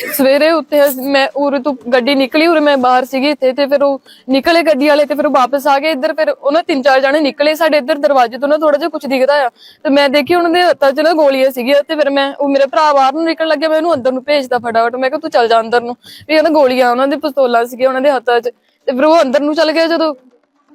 ਸਵੇਰੇ ਉੱਤੇ ਮੈਂ ਉਰੇ ਤੋਂ ਗੱਡੀ ਨਿਕਲੀ, ਉਰੇ ਮੈਂ ਬਾਹਰ ਸੀਗੀ ਇੱਥੇ, ਤੇ ਫਿਰ ਉਹ ਨਿਕਲੇ ਗੱਡੀ ਵਾਲੇ ਤੇ ਫਿਰ ਉਹ ਵਾਪਸ ਆ ਗਏ ਇੱਧਰ, ਫਿਰ ਉਹਨਾਂ ਤਿੰਨ ਚਾਰ ਜਣੇ ਨਿਕਲੇ ਸਾਡੇ ਇੱਧਰ ਦਰਵਾਜ਼ੇ ਤੋਂ ਨਾ ਥੋੜਾ ਜਿਹਾ ਕੁਝ ਦਿਖਦਾ ਆ। ਤੇ ਮੈਂ ਦੇਖੀ ਉਹਨਾਂ ਦੇ ਹੱਥਾਂ 'ਚ ਨਾ ਗੋਲੀਆਂ ਸੀਗੀਆਂ ਤੇ ਫਿਰ ਮੈਂ, ਉਹ ਮੇਰੇ ਭਰਾ ਬਾਹਰ ਨੂੰ ਨਿਕਲਣ ਲੱਗਿਆ, ਮੈਂ ਉਹਨੂੰ ਅੰਦਰ ਨੂੰ ਭੇਜਦਾ ਫਟਾਫਟ, ਮੈਂ ਕਿਹਾ ਤੂੰ ਚੱਲ ਜਾ ਅੰਦਰ ਨੂੰ। ਵੀ ਇਹਨਾਂ ਗੋਲੀਆਂ ਉਹਨਾਂ ਦੇ ਪਿਸਤੌਲਾਂ ਸੀਗੀਆਂ ਉਹਨਾਂ ਦੇ ਹੱਥਾਂ 'ਚ, ਤੇ ਫਿਰ ਉਹ ਅੰਦਰ ਨੂੰ ਚੱਲ ਗਿਆ ਜਦੋਂ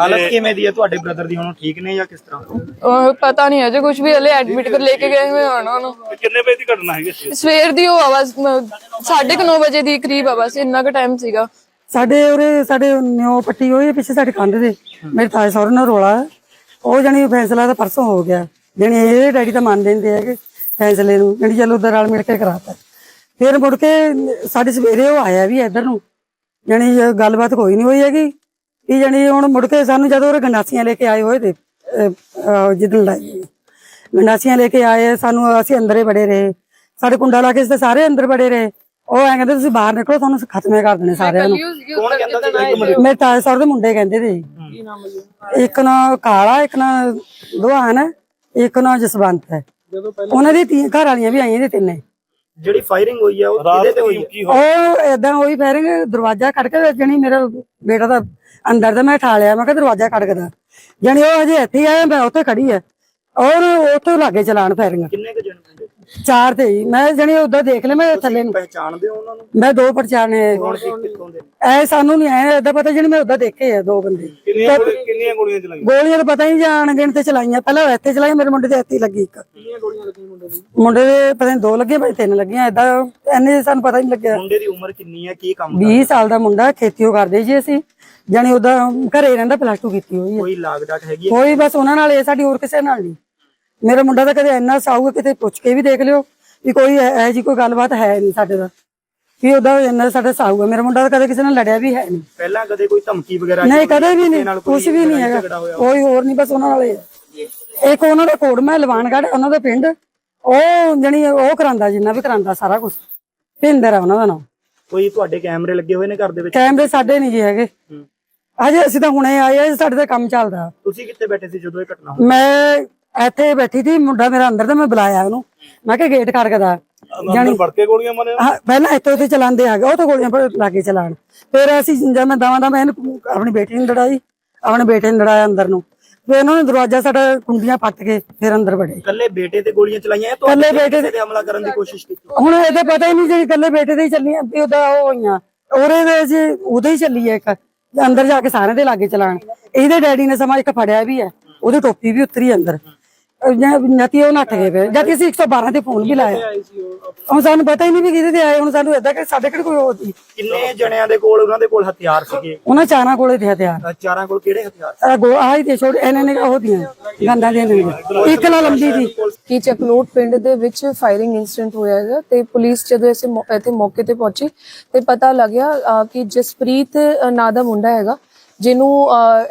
ਹਾਲਤ ਕਿਵੇਂ ਦੀ ਹੈ? ਤੁਹਾਡੇ ਬ੍ਰਦਰ ਦੀ ਹੁਣ ਠੀਕ ਨੇ ਜਾਂ ਕਿਸ ਤਰ੍ਹਾਂ? ਉਹ ਪਤਾ ਨਹੀਂ ਅਜੇ ਕੁਝ ਵੀ ਹਲੇ ਐਡਮਿਟ ਕਰ ਲੈ ਕੇ ਗਏ ਹੋਏ ਹਨ ਉਹਨੂੰ। ਕਿੰਨੇ ਵਜੇ ਦੀ ਘਟਨਾ ਹੈਗੀ ਸੀ? ਸਵੇਰ ਦੀ ਉਹ ਆਵਾਜ਼ 9:30 ਵਜੇ ਦੀ ਕਰੀਬ ਆਵਾਜ਼ ਸੀ ਇੰਨਾ ਕੁ ਟਾਈਮ ਸੀਗਾ। ਸਾਡੇ ਉਰੇ ਸਾਡੇ ਨਿਓ ਪੱਟੀ ਹੋਈ ਹੈ ਪਿੱਛੇ ਸਾਡੇ ਕੰਧ ਦੇ। ਮੇਰੇ ਤਾਏ ਸਹੁਰੇ ਨਾਲ ਰੋਲਾ ਹੈ। ਉਹ ਜਣੀ ਫੈਸਲਾ ਤਾਂ ਪਰਸੋਂ ਹੋ ਗਿਆ। ਜਣੀ ਇਹ ਡੈਡੀ ਤਾਂ ਮੰਨ ਲੈਂਦੇ ਹੈਗੇ ਫੈਸਲੇ ਨੂੰ। ਜਣੀ ਚਲੋ ਉਧਰ ਨਾਲ ਮਿਲ ਕੇ ਕਰਾਤਾ। ਫਿਰ ਮੁੜ ਕੇ ਸਾਡੇ ਸਵੇਰੇ ਉਹ ਆਇਆ ਵੀ ਇੱਧਰ ਨੂੰ। ਜਣੀ ਗੱਲਬਾਤ ਕੋਈ ਨਹੀਂ ਹੋਈ ਹੈਗੀ। ਵੀ ਜਣੀ ਹੁਣ ਮੁੜ ਕੇ ਸਾਨੂੰ ਜਦੋਂ ਉਹ ਗੰਡਾਸੀਆਂ ਲੈ ਕੇ ਆਏ ਹੋਏ ਤੇ ਜਿੱਦਣ ਲਾਈ ਗੰਡਾਸੀਆਂ ਲੈ ਕੇ ਆਏ ਸਾਨੂੰ ਅਸੀਂ ਅੰਦਰੇ ਬੜੇ ਰਹੇ। ਸਾਡੇ ਕੁੰਡਾ ਲਾ ਕੇ ਅਸੀਂ ਸਾਰੇ ਅੰਦਰ ਬੜੇ ਰਹੇ। ਉਹ ਐਂ ਕਹਿੰਦੇ ਤੁਸੀਂ ਬਾਹਰ ਨਿਕਲੋ ਤੁਹਾਨੂੰ ਖਤਮੇ ਕਰ ਦੇਣੇ ਸਾਰਿਆਂ ਨੂੰ। ਕੌਣ ਕਹਿੰਦਾ ਸੀ? ਮੇਰੇ ਤਾਏ ਸਹੁਰੇ ਦੇ ਮੁੰਡੇ ਕਹਿੰਦੇ ਤੇ ਇੱਕ ਨਾ ਕਾਲਾ ਇੱਕ ਨਾ ਦੁਹਾਨ ਹੈ ਇੱਕ ਨਾ ਜਸਵੰਤ ਹੈ। ਉਹਨਾਂ ਦੀ ਤੀ ਘਰ ਵਾਲੀਆਂ ਵੀ ਆਈਆਂ ਨੇ ਤਿੰਨੇ। ਜਿਹੜੀ ਫਾਇਰਿੰਗ ਹੋਈ ਹੈ ਉਹ ਕਿਹਦੇ ਤੇ ਹੋਈ ਕੀ ਹੈ ਕੀ ਹੋਇਆ? ਉਹ ਏਦਾਂ ਹੋਈ ਫੈਰਿੰਗ ਦਰਵਾਜ਼ਾ ਖੜਕ ਜਣੀ ਮੇਰਾ ਬੇਟਾ ਦਾ ਅੰਦਰ ਦਾ ਮੈਂ ਠਾ ਲਿਆ ਮੈਂ ਕਿਹਾ ਦਰਵਾਜ਼ਾ ਖੜਕਦਾ ਜਣੀ ਉਹ ਹਜੇ ਇੱਥੇ ਆਇਆ ਮੈਂ ਉੱਥੇ ਖੜੀ ਆ। ਔਰ ਉੱਥੇ ਲਾਗੇ ਚਲਾਣ ਫੈਰਿੰਗ ਕਿੰਨੇ ਕੁ ਜਣੇ? ਚਾਰ ਤੇ ਹੀ ਮੈਂ ਜਣੀ ਉਦਾਂ ਦੇਖ ਲਿਆ ਮੈਂ ਥੱਲੇ ਨੂੰ। ਪਹਿਚਾਣਦੇ ਹੋ ਉਹਨਾਂ ਨੂੰ? ਮੈਂ ਦੋ ਪਰਚਾਣੇ ਕੌਣ ਸੀ ਕਿੱਥੋਂ ਦੇ? ਐ ਸਾਨੂੰ ਨਹੀਂ ਐ ਏਦਾਂ ਪਤਾ ਜਣੀ ਮੈਂ ਉਦਾਂ ਦੇਖੇ ਆ ਦੋ ਬੰਦੇ। ਕਿੰਨੀਆਂ ਗੋਲੀਆਂ ਕਿੰਨੀਆਂ ਗੋਲੀਆਂ ਚਲਾਈਆਂ? ਗੋਲੀਆਂ ਤਾਂ ਪਤਾ ਹੀ ਨਹੀਂ ਜਾਣ ਗਿਣ ਤੇ ਚਲਾਈਆਂ। ਪਹਿਲਾਂ ਇੱਥੇ ਚਲਾਈਆਂ ਮੇਰੇ ਮੁੰਡੇ ਦੇ ਇੱਥੇ ਲੱਗੀ ਇੱਕ। ਮੁੰਡੇ ਦੇ? ਪਤਾ ਨਹੀਂ ਦੋ ਲੱਗੇ ਭਾਈ ਤਿੰਨ ਲੱਗੀਆਂ। ਏਦਾਂ ਐਨੇ ਸਾਨੂੰ ਪਤਾ ਨਹੀਂ ਲੱਗਿਆ। ਮੁੰਡੇ ਦੀ ਉਮਰ ਕਿੰਨੀ ਹੈ ਕੀ ਕੰਮ 20 ਸਾਲ ਦਾ ਮੁੰਡਾ ਖੇਤੀਓ ਕਰਦੇ ਜੀ ਅਸੀਂ। ਜਾਣੀ ਉਹਦਾ ਘਰੇ ਰਹਿੰਦਾ ਪਲੱਸ 2 ਕੀਤੀ ਹੋਈ ਹੈ ਕੋਈ ਲਾਗ ਡਾਟ ਹੈਗੀ ਹੈ ਕੋਈ ਬਸ ਉਹਨਾਂ ਨਾਲ ਇਹ ਸਾਡੀ ਹੋਰ ਕਿਸੇ ਨਾਲ ਨਹੀਂ ਮੇਰਾ ਮੁੰਡਾ ਤਾਂ ਕਦੇ ਇੰਨਾ ਸਾਊਗਾ ਕਿਤੇ ਪੁੱਛ ਕੇ ਵੀ ਦੇਖ ਲਿਓ ਵੀ ਕੋਈ ਇਹ ਜੀ ਕੋਈ ਗੱਲਬਾਤ ਹੈ ਨਹੀਂ ਸਾਡੇ ਦਾ ਵੀ ਉਹਦਾ ਇੰਨਾ ਸਾਡਾ ਸਾਊਗਾ ਮੇਰਾ ਮੁੰਡਾ ਤਾਂ ਕਦੇ ਕਿਸੇ ਨਾਲ ਲੜਿਆ ਵੀ ਹੈ ਨਹੀਂ। ਪਹਿਲਾਂ ਕਦੇ ਕੋਈ ਧਮਕੀ ਵਗੈਰਾ ਨਹੀਂ? ਕਦੇ ਵੀ ਨਹੀਂ ਕੁਝ ਵੀ ਨਹੀਂ ਹੈਗਾ? ਕੋਈ ਹੋਰ ਨਹੀਂ ਬਸ ਉਹਨਾਂ ਨਾਲ। ਇੱਕ ਉਹਨਾਂ ਦਾ ਕੋੜਮਾ ਹੈ ਲਵਾਨਗੜ੍ਹ ਉਹਨਾਂ ਦਾ ਪਿੰਡ। ਉਹ ਜਣੀ ਉਹ ਕਰਾਂਦਾ ਜਿੰਨਾ ਵੀ ਕਰਾਂਦਾ ਸਾਰਾ ਕੁਝ ਭਿੰਦਰ ਆ ਉਹਨਾਂ ਦਾ ਨਾਮ। ਕੋਈ ਤੁਹਾਡੇ ਕੈਮਰੇ ਲੱਗੇ ਹੋਏ ਨੇ ਘਰ ਦੇ ਵਿੱਚ? ਕੈਮਰੇ ਸਾਡੇ ਨਹੀਂ ਜੀ ਹੈਗੇ। ਅਜੇ ਅਸੀਂ ਤਾਂ ਹੁਣੇ ਆਏ ਆ ਸਾਡੇ ਤਾਂ ਕੰਮ ਚੱਲਦਾ। ਤੁਸੀਂ ਕਿੱਥੇ ਬੈਠੇ ਸੀ ਜਦੋਂ ਇਹ ਘਟਨਾ ਹੋਈ? ਮੈਂ ਇੱਥੇ ਬੈਠੀ ਸੀ ਮੁੰਡਾ ਮੇਰਾ ਅੰਦਰ ਤੇ ਮੈਂ ਬੁਲਾਇਆ ਉਹਨੂੰ। ਮੈਂ ਕਿਹਾ ਗੇਟ ਖੜਕਦਾ ਅੰਦਰ ਵੜ ਕੇ ਗੋਲੀਆਂ ਮਾਰੇ ਪਹਿਲਾਂ ਇੱਥੇ ਉੱਥੇ ਚਲਾਉਂਦੇ ਆ ਗਏ ਉਹ ਤਾਂ ਗੋਲੀਆਂ ਪਰ ਲਾਗੇ ਚਲਾਣ ਫਿਰ ਅਸੀਂ ਜਦ ਮੈਂ ਦਵਾਂ ਦਾ ਮੈਂ ਆਪਣੀ ਬੇਟੀ ਨੂੰ ਲੜਾਈ ਆਪਣੇ ਬੇਟੇ ਨੂੰ ਲੜਾਇਆ ਅੰਦਰ ਨੂੰ। ਫਿਰ ਉਹਨਾਂ ਨੇ ਦਰਵਾਜ਼ਾ ਸਾਡਾ ਕੁੰਡੀਆਂ ਪੱਟ ਕੇ ਫਿਰ ਅੰਦਰ ਵੜੇ। ਇਕੱਲੇ ਬੇਟੇ ਤੇ ਗੋਲੀਆਂ ਚਲਾਈਆਂ ਇਕੱਲੇ ਬੇਟੇ ਤੇ ਹਮਲਾ ਕਰਨ ਦੀ ਕੋਸ਼ਿਸ਼ ਕੀਤੀ? ਹੁਣ ਇਹਦਾ ਪਤਾ ਹੀ ਨਹੀਂ ਜੇ ਇਕੱਲੇ ਬੇਟੇ ਦੇ ਹੀ ਚੱਲੀਆਂ ਵੀ ਉਹਦਾ ਉਹ ਹੋਈਆਂ। ਉਹਦੇ ਦੇ ਜੀ ਉਹਦੇ ਹੀ ਚੱਲੀ ਹੈ ਇੱਕ ਅੰਦਰ ਜਾ ਕੇ ਸਾਰਿਆਂ ਦੇ ਲਾਗੇ ਚਲਾਣ ਇਹਦੇ ਡੈਡੀ ਨੇ ਸਮਾਂ ਇੱਕ ਫੜਿਆ ਵੀ ਹੈ ਉਹਦੀ ਟੋਪੀ ਵੀ ਉਤਰੀ ਅੰਦਰ। ਨਤੀ ਉਹ ਨੱਠ ਗਏ ਫਿਰ। ਜਦ ਅਸੀਂ 112 ਤੇ ਫੋਨ ਵੀ ਲਾਇਆ। ਹੁਣ ਸਾਨੂੰ ਪਤਾ ਹੀ ਨਹੀਂ ਵੀ ਕਿਹਦੇ ਤੇ ਆਏ ਹੁਣ ਸਾਨੂੰ ਏਦਾਂ ਕਿ ਸਾਡੇ ਕਿਹੜੇ ਕੋਈ ਹੋਰ ਸੀ। ਕਿੰਨੇ ਜਣਿਆਂ ਦੇ ਕੋਲ ਉਹਨਾਂ ਦੇ ਕੋਲ ਹਥਿਆਰ ਸੀਗੇ? ਉਹਨਾਂ ਚਾਰਾਂ ਕੋਲੇ ਤੇ ਹਥਿਆਰ। ਅਹ ਚਾਰਾਂ ਕੋਲ ਕਿਹੜੇ ਹਥਿਆਰ? ਆ ਗੋ ਆਹੀ ਤੇ ਛੋੜ ਇਹਨਾਂ ਨੇ ਉਹ ਦੀਆਂ ਗੰਦਾਂ ਦੀਆਂ ਨੇ ਇੱਕ ਨਾਲ ਲੰਬੀ ਦੀ ਕਿ ਚਕਲੋਟ ਪਿੰਡ ਦੇ ਵਿੱਚ ਫਾਇਰਿੰਗ ਇਨਸੀਡੈਂਟ ਹੋਇਆ ਹੈਗਾ ਤੇ ਪੁਲਿਸ ਜਦੋਂ ਇਸੇ ਮੌ- ਇੱਥੇ ਮੌਕੇ ਤੇ ਪਹੁੰਚੀ ਤੇ ਪਤਾ ਲੱਗਿਆ ਅ, ਕਿ ਜਸਪ੍ਰੀਤ ਅ, ਨਾਂ ਦਾ ਮੁੰਡਾ ਹੈਗਾ ਜਿਹਨੂੰ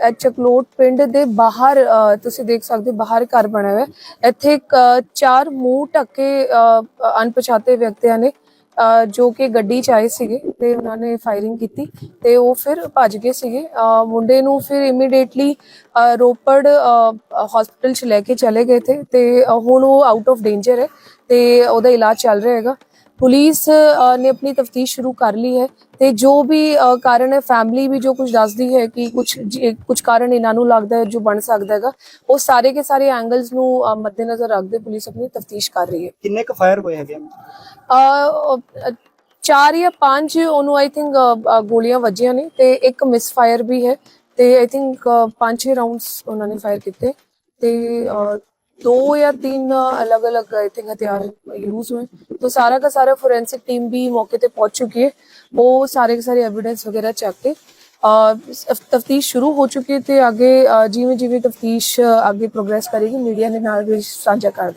ਇਹ ਚਕਲੋਟ ਪਿੰਡ ਦੇ ਬਾਹਰ ਤੁਸੀਂ ਦੇਖ ਸਕਦੇ ਹੋ, ਬਾਹਰ ਘਰ ਬਣਿਆ ਹੋਇਆ। ਇੱਥੇ ਇੱਕ, ਚਾਰ ਮੂੰਹ ਢੱਕੇ ਅਣਪਛਾਤੇ ਵਿਅਕਤੀਆਂ ਨੇ ਜੋ ਕਿ ਗੱਡੀ ਚ ਆਏ ਸੀਗੇ ਤੇ ਉਹਨਾਂ ਨੇ ਫਾਇਰਿੰਗ ਕੀਤੀ ਤੇ ਉਹ ਫਿਰ ਭੱਜ ਗਏ ਸੀਗੇ। ਮੁੰਡੇ ਨੂੰ ਫਿਰ ਇਮੀਡੀਏਟਲੀ ਰੋਪੜ ਹਸਪੀਟਲ ਚ ਲੈ ਕੇ ਚਲੇ ਗਏ ਥੇ ਤੇ ਹੁਣ ਉਹ ਆਊਟ ਆਫ ਡੇਂਜਰ ਹੈ ਤੇ ਉਹਦਾ ਇਲਾਜ ਚੱਲ ਰਿਹਾ ਹੈਗਾ। ਪੁਲਿਸ ਨੇ ਆਪਣੀ ਤਫਤੀਸ਼ ਸ਼ੁਰੂ ਕਰ ਲਈ ਹੈ ਤੇ ਜੋ ਵੀ ਕਾਰਨ ਹੈ ਫੈਮਿਲੀ ਵੀ ਜੋ ਕੁਝ ਦੱਸਦੀ ਹੈ ਕਿ ਕੁਝ ਕੁਝ ਕਾਰਨ ਇਹਨਾਂ ਨੂੰ ਲੱਗਦਾ ਹੈ ਜੋ ਬਣ ਸਕਦਾ ਹੈਗਾ ਉਹ ਸਾਰੇ ਕੇ ਸਾਰੇ ਐਂਗਲਸ ਨੂੰ ਮੱਦੇਨਜ਼ਰ ਰੱਖਦੇ ਪੁਲਿਸ ਆਪਣੀ ਤਫਤੀਸ਼ ਕਰ ਰਹੀ ਹੈ। ਕਿੰਨੇ ਕੁ ਫਾਇਰ ਹੋਏ ਹੈਗੇ ਅ, ਚਾਰ ਜਾਂ ਪੰਜ ਉਹਨੂੰ ਆਈ ਥਿੰਕ ਗੋਲੀਆਂ ਵੱਜੀਆਂ ਨੇ ਤੇ ਇੱਕ ਮਿਸ ਫਾਇਰ ਵੀ ਹੈ ਤੇ ਆਈ ਥਿੰਕ ਪੰਜ ਛੇ ਰਾਉਂਡਸ ਉਹਨਾਂ ਨੇ ਫਾਇਰ ਕੀਤੇ ਤੇ ਅ, ਦੋ ਜਾਂ ਤਿੰਨ ਅਲੱਗ-ਅਲੱਗ ਆਈ ਥਿੰਕ ਹਥਿਆਰ ਯੂਜ਼ ਹੋਏ तो सारा का सारा फोरेंसिक टीम भी मौके पे पहुंच चुकी है वो सारे के सारे एविडेंस वगैरह चेक के तफ्तीश शुरू हो चुकी है ਤੇ ਅੱਗੇ ਜਿਵੇਂ ਜਿਵੇਂ ਤਫਤੀਸ਼ ਅੱਗੇ ਪ੍ਰੋਗਰੈਸ ਕਰੇਗੀ ਮੀਡੀਆ ਦੇ ਨਾਲ ਵੀ ਸਾਂਝਾ ਕਰ